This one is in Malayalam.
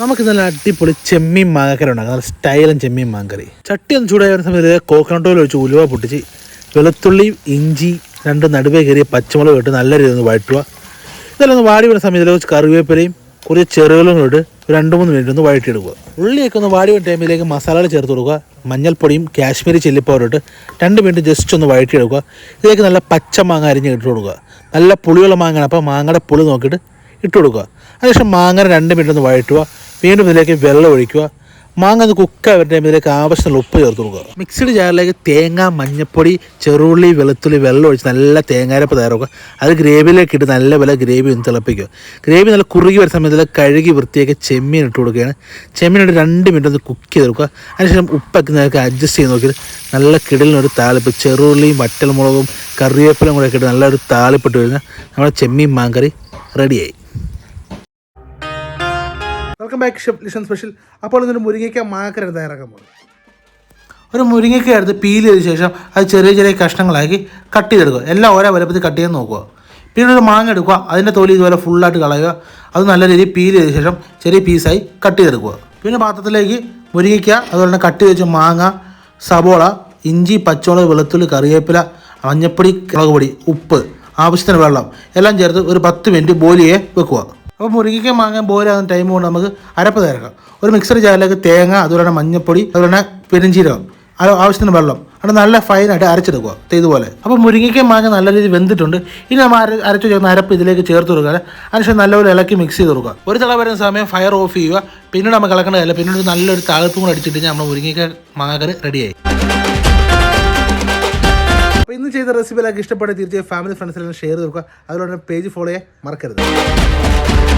നമുക്ക് നല്ല അടിപൊളി ചെമ്മീൻ മാങ്ങക്കറി ഉണ്ടാക്കാം. നല്ല സ്റ്റൈലും ചെമ്മീൻ മാങ്ങക്കറി. ചട്ടി ഒന്ന് ചൂടായ വരുന്ന സമയത്ത് കോക്കനട്ട് ഓയിൽ ഒഴിച്ച് ഉലുവ പൊട്ടിച്ച് വെളുത്തുള്ളി ഇഞ്ചി രണ്ട് നടുവേ കയറിയ പച്ചമുളക് ഇട്ട് നല്ല രീതിയിൽ ഒന്ന് വഴറ്റുക. ഇതെല്ലാം ഒന്ന് വാടി വരുന്ന സമയത്ത് കുറച്ച് കറിവേപ്പിലയും കുറച്ച് ചെറുകളും ഇട്ട് രണ്ട് മൂന്ന് മിനിറ്റ് ഒന്ന് വഴറ്റിയെടുക്കുക. ഉള്ളിയൊക്കെ ഒന്ന് വാടി വരുന്ന ടൈമിലേക്ക് മസാലകൾ ചേർത്ത് കൊടുക്കുക. മഞ്ഞൾപ്പൊടിയും കാശ്മീരി ചില്ലി പൗഡർ ഇട്ട് രണ്ട് മിനിറ്റ് ജസ്റ്റ് ഒന്ന് വഴറ്റിയെടുക്കുക. ഇതിലേക്ക് നല്ല പച്ച മാങ്ങ അരിഞ്ഞ് ഇട്ട് കൊടുക്കുക. നല്ല പുളിയുള്ള മാങ്ങയാണ്. അപ്പോൾ മാങ്ങയുടെ പുളി നോക്കിയിട്ട് ഇട്ട് കൊടുക്കുക. അതിനുശേഷം മാങ്ങ രണ്ട് മിനിറ്റ് ഒന്ന് വഴറ്റുക. വീണ്ടും ഇതിലേക്ക് വെള്ളം ഒഴിക്കുക. മാങ്ങ ഒന്ന് കുക്കായി വരുന്ന ഇതിലേക്ക് ആവശ്യമുള്ള ഉപ്പ് ചേർത്ത് കൊടുക്കുക. മിക്സഡ് ജാറിലേക്ക് തേങ്ങ മഞ്ഞപ്പൊടി ചെറുള്ളി വെളുത്തുള്ളി വെള്ളം ഒഴിച്ച് നല്ല തേങ്ങാരപ്പ് തയ്യാറാക്കുക. അത് ഗ്രേവിയിലേക്ക് ഇട്ട് നല്ല വില ഗ്രേവി ഒന്ന് തിളപ്പിക്കുക. ഗ്രേവി നല്ല കുറുകി വരുന്ന സമയത്തിൽ കഴുകി വൃത്തിയാക്കി ചെമ്മീൻ ഇട്ട് കൊടുക്കുകയാണ്. ചെമ്മീൻ ഇട്ട് രണ്ട് മിനിറ്റ് ഒന്ന് കുക്ക് ചെയ്ത് കൊടുക്കുക. അതിനുശേഷം ഉപ്പൊക്കെ നിങ്ങൾക്ക് അഡ്ജസ്റ്റ് ചെയ്ത് നോക്കിയിട്ട് നല്ല കിടലിനൊരു താളിപ്പ് ചെറുള്ളിയും വറ്റൽമുളകും കറിവേപ്പിലും കൂടെ ഒക്കെ ഇട്ട് നല്ലൊരു താളിപ്പിട്ട് കഴിഞ്ഞാൽ നമ്മുടെ ചെമ്മീൻ മാങ്കറി റെഡിയായി welcome back chef Lishan special അപ്പോൾ ഇന്നൊരു മുരിങ്ങയ്ക്ക മാക്കരുത് തയ്യാറാക്കാൻ പോകുന്നത് ഒരു മുരിങ്ങയ്ക്ക എടുത്ത് പീൽ ചെയ്ത ശേഷം അത് ചെറിയ ചെറിയ കഷ്ണങ്ങളാക്കി കട്ട് ചെയ്തെടുക്കുക. എല്ലാം ഓരോ വലുപ്പത്തിൽ കട്ട് ചെയ്യാൻ നോക്കുക. പിന്നെ ഒരു മാങ്ങ എടുക്കുക. അതിന്റെ തൊലി ഇതുപോലെ ഫുള്ളായിട്ട് കളയുക. അത് നല്ല രീതിയിൽ പീൽ ചെയ്ത ശേഷം ചെറിയ പീസായി കട്ട് ചെയ്തെടുക്കുക. പിന്നെ പാത്രത്തിലേക്ക് മുരിങ്ങയ്ക്ക അതുപോലെ തന്നെ കട്ട് ചെയ്ത് വെച്ച മാങ്ങ സബോള ഇഞ്ചി പച്ചമുളക് വെളുത്തുള്ളി കറിവേപ്പില മഞ്ഞപ്പൊടി മുളക് ഉപ്പ് ആവശ്യത്തിന് വെള്ളം എല്ലാം ചേർത്ത് ഒരു പത്ത് മിനിറ്റ് ചെയ്യാൻ വെക്കുക. അപ്പോൾ മുരിങ്ങയ്ക്ക മാങ്ങാൻ ബോയിലാകുന്ന ടൈം കൊണ്ട് നമുക്ക് അരപ്പ് തയ്യാറാക്കാം ഒരു മിക്സർ ജാറിലേക്ക് തേങ്ങ അതുപോലെ തന്നെ മഞ്ഞപ്പൊടി അതുപോലെ തന്നെ പെരിഞ്ചീരകം ആവശ്യത്തിന് വെള്ളം. അത് നല്ല ഫൈനായിട്ട് അരച്ചെടുക്കുക. ഇതുപോലെ. അപ്പോൾ മുരിങ്ങയ്ക്ക മാങ്ങ നല്ല രീതിയിൽ വെന്തിട്ടുണ്ട്. ഇനി നമ്മൾ അര അരച്ചു ചേർന്ന അരപ്പ് ഇതിലേക്ക് ചേർത്ത് കൊടുക്കുക. അതിനുശേഷം നല്ലപോലെ ഇളക്കി മിക്സ് ചെയ്ത് കൊടുക്കുക. ഒരു തിള വരുന്ന സമയം ഫയർ ഓഫ് ചെയ്യുക. പിന്നീട് നമ്മൾ ഇളക്കേണ്ടതല്ല. പിന്നീട് നല്ലൊരു താഴ്പ്പും കൂടെ അടിച്ചിട്ട് നമ്മൾ മുരിങ്ങയ്ക്ക മാങ്ങാക്കറി റെഡിയായി അപ്പോൾ ഇന്ന് ചെയ്ത റെസിപ്പി ലൈക്ക് ഇഷ്ടപ്പെട്ട തീർച്ചയായും ഫാമിലി ഫ്രണ്ട്സിലെല്ലാം ഷെയർ ചെയ്ത് കൊടുക്കുക. അതുപോലെ തന്നെ പേജ് ഫോളോ ചെയ്യാൻ മറക്കരുത്.